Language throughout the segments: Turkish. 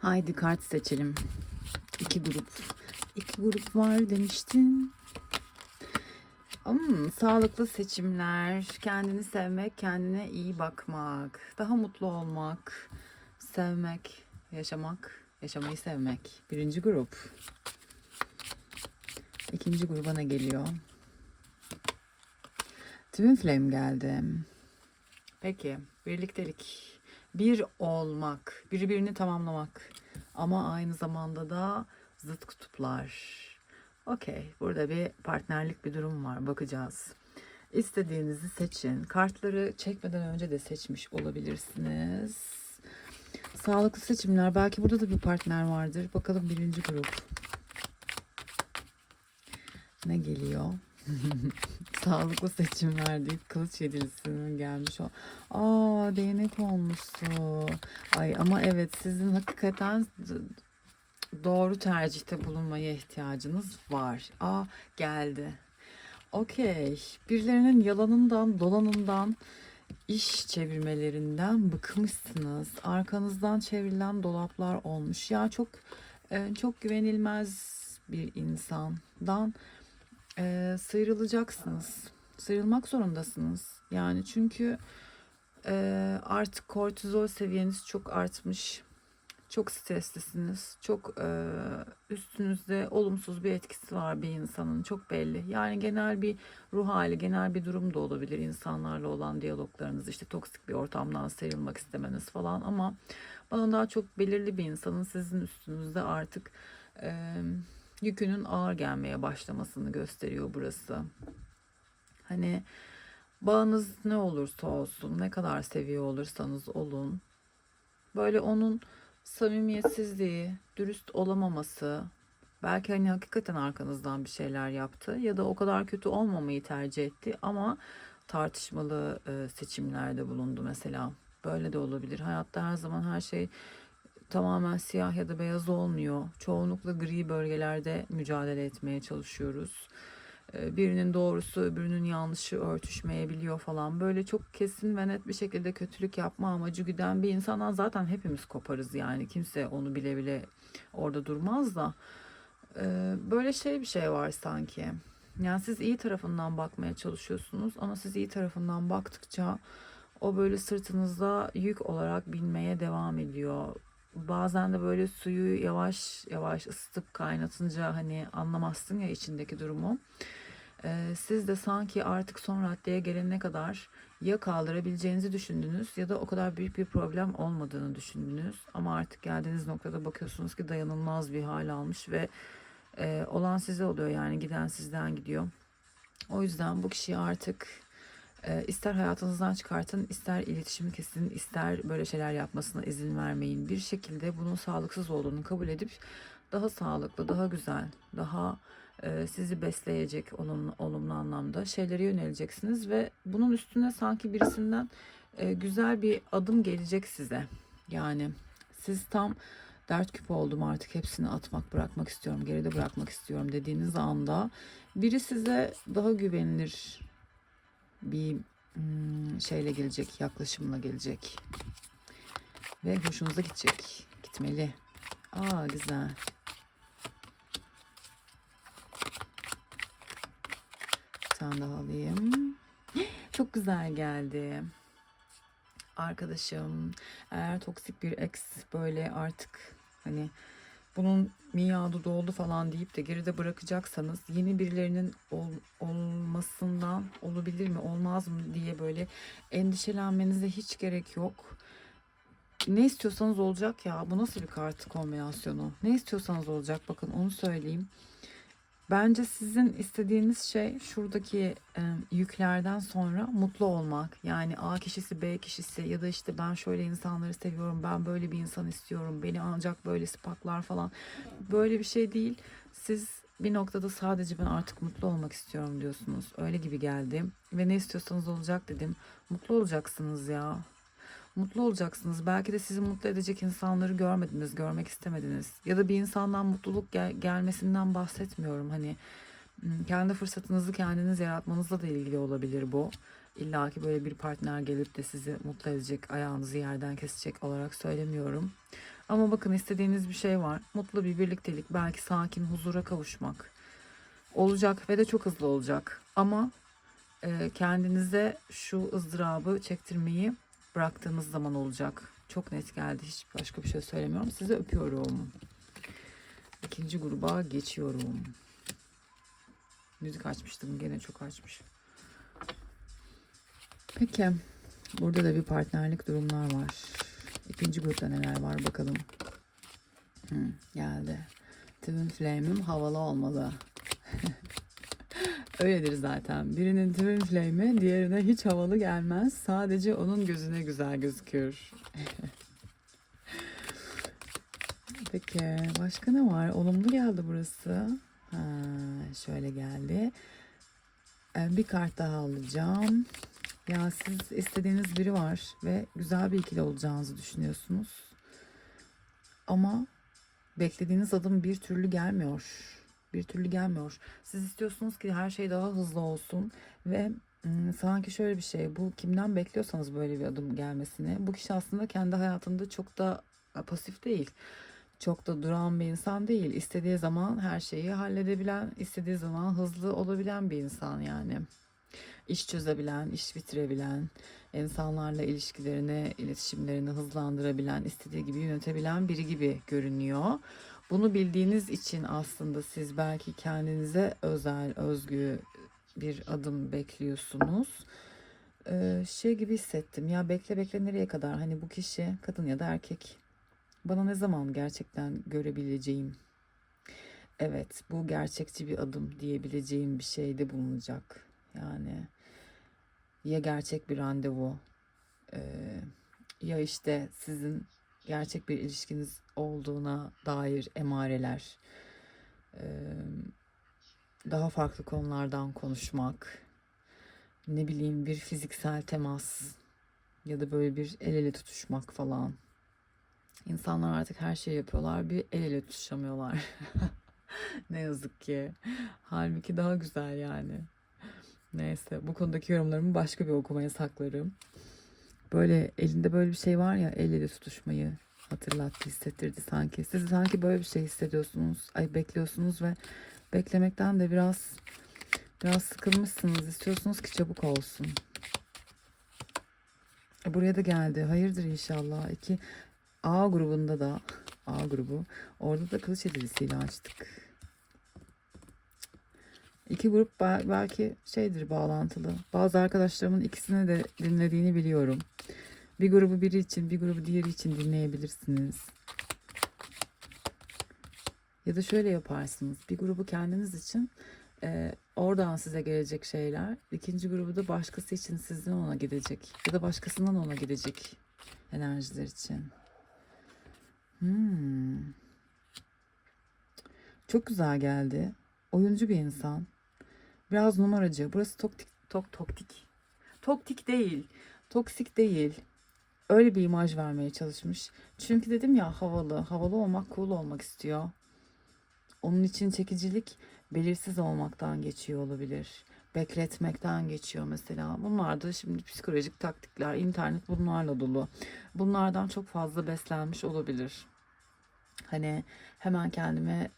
Haydi kart seçelim. İki grup. İki grup var demiştin. Hmm, sağlıklı seçimler, kendini sevmek, kendine iyi bakmak, daha mutlu olmak, sevmek, yaşamak, yaşamayı sevmek. Birinci grup. İkinci gruba ne geliyor? Twin Flame geldi. Peki, birliktelik. Bir olmak, birbirini tamamlamak. Ama aynı zamanda da zıt kutuplar. Okey, burada bir partnerlik bir durum var. Bakacağız. İstediğinizi seçin. Kartları çekmeden önce de seçmiş olabilirsiniz. Sağlıklı seçimler. Belki burada da bir partner vardır. Bakalım birinci grup. Ne geliyor? Sağlıklı seçimler deyip kılıç yedilisinin gelmiş o. Aa değnek olmuştu. Ay ama evet sizin hakikaten doğru tercihte bulunmaya ihtiyacınız var. Aa geldi. Okey. Birilerinin yalanından, dolanından, iş çevirmelerinden bıkmışsınız. Arkanızdan çevrilen dolaplar olmuş. Ya çok e, çok güvenilmez bir insandan e, sıyrılacaksınız. Sıyrılmak zorundasınız. Yani çünkü e, artık kortizol seviyeniz çok artmış. Çok streslisiniz. Çok e, üstünüzde olumsuz bir etkisi var bir insanın. Çok belli. Yani genel bir ruh hali, genel bir durum da olabilir. insanlarla olan diyaloglarınız, işte toksik bir ortamdan sıyrılmak istemeniz falan. Ama bana daha çok belirli bir insanın sizin üstünüzde artık e, yükünün ağır gelmeye başlamasını gösteriyor burası. Hani bağınız ne olursa olsun, ne kadar seviyor olursanız olun. Böyle onun samimiyetsizliği, dürüst olamaması, belki hani hakikaten arkanızdan bir şeyler yaptı ya da o kadar kötü olmamayı tercih etti ama tartışmalı e, seçimlerde bulundu mesela. Böyle de olabilir. Hayatta her zaman her şey tamamen siyah ya da beyaz olmuyor. Çoğunlukla gri bölgelerde mücadele etmeye çalışıyoruz. Ee, Birinin doğrusu öbürünün yanlışı örtüşmeyebiliyor falan. Böyle çok kesin ve net bir şekilde kötülük yapma amacı güden bir insandan zaten hepimiz koparız yani. Kimse onu bile bile orada durmaz da. Ee, Böyle şey bir şey var sanki. Yani siz iyi tarafından bakmaya çalışıyorsunuz ama siz iyi tarafından baktıkça o böyle sırtınızda yük olarak binmeye devam ediyor bazen de böyle suyu yavaş yavaş ısıtıp kaynatınca hani anlamazsın ya içindeki durumu. Ee, siz de sanki artık son raddeye gelene kadar ya kaldırabileceğinizi düşündünüz ya da o kadar büyük bir problem olmadığını düşündünüz. Ama artık geldiğiniz noktada bakıyorsunuz ki dayanılmaz bir hal almış ve e, olan size oluyor yani giden sizden gidiyor. O yüzden bu kişiyi artık e, ister hayatınızdan çıkartın, ister iletişimi kesin, ister böyle şeyler yapmasına izin vermeyin. Bir şekilde bunun sağlıksız olduğunu kabul edip daha sağlıklı, daha güzel, daha e, sizi besleyecek olumlu, olumlu anlamda şeylere yöneleceksiniz ve bunun üstüne sanki birisinden e, güzel bir adım gelecek size. Yani siz tam dert küpü oldum artık hepsini atmak bırakmak istiyorum geride bırakmak istiyorum dediğiniz anda biri size daha güvenilir bir hmm, şeyle gelecek, yaklaşımla gelecek. Ve hoşunuza gidecek. Gitmeli. Aa güzel. Bir tane daha alayım. Çok güzel geldi. Arkadaşım eğer toksik bir ex böyle artık hani bunun miadı doldu falan deyip de geride bırakacaksanız yeni birilerinin ol, olmasından olabilir mi olmaz mı diye böyle endişelenmenize hiç gerek yok. Ne istiyorsanız olacak ya. Bu nasıl bir kart kombinasyonu? Ne istiyorsanız olacak. Bakın onu söyleyeyim. Bence sizin istediğiniz şey şuradaki e, yüklerden sonra mutlu olmak. Yani A kişisi, B kişisi ya da işte ben şöyle insanları seviyorum, ben böyle bir insan istiyorum, beni ancak böyle spaklar falan. Böyle bir şey değil. Siz bir noktada sadece ben artık mutlu olmak istiyorum diyorsunuz. Öyle gibi geldi. Ve ne istiyorsanız olacak dedim. Mutlu olacaksınız ya. Mutlu olacaksınız. Belki de sizi mutlu edecek insanları görmediniz, görmek istemediniz. Ya da bir insandan mutluluk gel- gelmesinden bahsetmiyorum. Hani m, kendi fırsatınızı kendiniz yaratmanızla da ilgili olabilir bu. İlla ki böyle bir partner gelip de sizi mutlu edecek, ayağınızı yerden kesecek olarak söylemiyorum. Ama bakın istediğiniz bir şey var. Mutlu bir birliktelik, belki sakin, huzura kavuşmak olacak ve de çok hızlı olacak. Ama e, kendinize şu ızdırabı çektirmeyi bıraktığınız zaman olacak. Çok net geldi. Hiç başka bir şey söylemiyorum. Sizi öpüyorum. İkinci gruba geçiyorum. Müzik açmıştım. Gene çok açmış. Peki. Burada da bir partnerlik durumlar var. İkinci grupta neler var bakalım. Hı, geldi. Twin Flame'im havalı olmalı. Öyledir zaten. Birinin twin flame'i diğerine hiç havalı gelmez. Sadece onun gözüne güzel gözüküyor. Peki başka ne var? Olumlu geldi burası. Ha, şöyle geldi. Ee, Bir kart daha alacağım. Ya siz istediğiniz biri var ve güzel bir ikili olacağınızı düşünüyorsunuz. Ama beklediğiniz adım bir türlü gelmiyor. Bir türlü gelmiyor. Siz istiyorsunuz ki her şey daha hızlı olsun ve sanki şöyle bir şey bu kimden bekliyorsanız böyle bir adım gelmesini bu kişi aslında kendi hayatında çok da pasif değil. Çok da duran bir insan değil. İstediği zaman her şeyi halledebilen, istediği zaman hızlı olabilen bir insan yani. İş çözebilen, iş bitirebilen, insanlarla ilişkilerini, iletişimlerini hızlandırabilen, istediği gibi yönetebilen biri gibi görünüyor. Bunu bildiğiniz için aslında siz belki kendinize özel, özgü bir adım bekliyorsunuz. Ee, şey gibi hissettim ya bekle bekle nereye kadar? Hani bu kişi kadın ya da erkek. Bana ne zaman gerçekten görebileceğim? Evet bu gerçekçi bir adım diyebileceğim bir şeyde bulunacak. Yani ya gerçek bir randevu ee, ya işte sizin gerçek bir ilişkiniz olduğuna dair emareler, daha farklı konulardan konuşmak, ne bileyim bir fiziksel temas ya da böyle bir el ele tutuşmak falan. İnsanlar artık her şeyi yapıyorlar, bir el ele tutuşamıyorlar. ne yazık ki. Halbuki daha güzel yani. Neyse bu konudaki yorumlarımı başka bir okumaya saklarım. Böyle elinde böyle bir şey var ya el ele tutuşmayı hatırlattı, hissettirdi sanki. Siz sanki böyle bir şey hissediyorsunuz. Ay bekliyorsunuz ve beklemekten de biraz biraz sıkılmışsınız. İstiyorsunuz ki çabuk olsun. E, Buraya da geldi. Hayırdır inşallah. İki A grubunda da A grubu. Orada da kılıç edilisiyle açtık. İki grup bel- belki şeydir bağlantılı. Bazı arkadaşlarımın ikisini de dinlediğini biliyorum. Bir grubu biri için, bir grubu diğeri için dinleyebilirsiniz. Ya da şöyle yaparsınız. Bir grubu kendiniz için e, oradan size gelecek şeyler. ikinci grubu da başkası için sizden ona gidecek. Ya da başkasından ona gidecek enerjiler için. Hmm. Çok güzel geldi. Oyuncu bir insan. Biraz numaracı. Burası toktik, tok, toktik. Toktik değil. Toksik değil. Öyle bir imaj vermeye çalışmış. Çünkü dedim ya havalı. Havalı olmak, cool olmak istiyor. Onun için çekicilik belirsiz olmaktan geçiyor olabilir. Bekletmekten geçiyor mesela. Bunlar da şimdi psikolojik taktikler, internet bunlarla dolu. Bunlardan çok fazla beslenmiş olabilir. Hani hemen kendime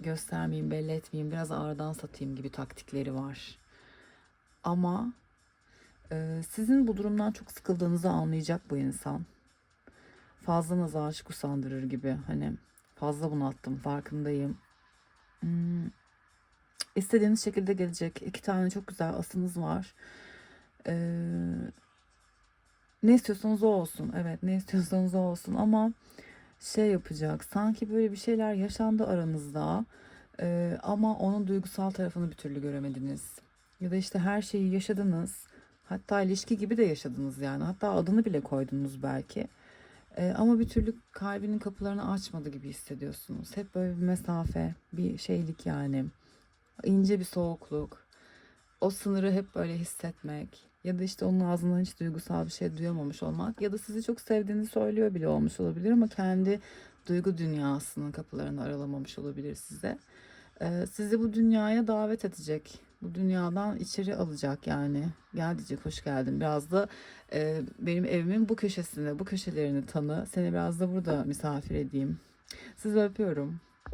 göstermeyeyim, belli etmeyeyim, biraz ağırdan satayım gibi taktikleri var. Ama e, sizin bu durumdan çok sıkıldığınızı anlayacak bu insan. Fazla naza aşık usandırır gibi. Hani fazla bunalttım, farkındayım. Hmm, istediğiniz şekilde gelecek. İki tane çok güzel asınız var. Ee, ne istiyorsanız o olsun. Evet ne istiyorsanız o olsun ama şey yapacak. Sanki böyle bir şeyler yaşandı aranızda. Ee, ama onun duygusal tarafını bir türlü göremediniz. Ya da işte her şeyi yaşadınız. Hatta ilişki gibi de yaşadınız yani. Hatta adını bile koydunuz belki. Ee, ama bir türlü kalbinin kapılarını açmadı gibi hissediyorsunuz. Hep böyle bir mesafe, bir şeylik yani. İnce bir soğukluk. O sınırı hep böyle hissetmek. Ya da işte onun ağzından hiç duygusal bir şey duyamamış olmak. Ya da sizi çok sevdiğini söylüyor bile olmuş olabilir ama kendi duygu dünyasının kapılarını aralamamış olabilir size. Ee, sizi bu dünyaya davet edecek. bu dünyadan içeri alacak yani. Gel diyecek hoş geldin. Biraz da e, benim evimin bu köşesini, bu köşelerini tanı. Seni biraz da burada misafir edeyim. Sizi öpüyorum.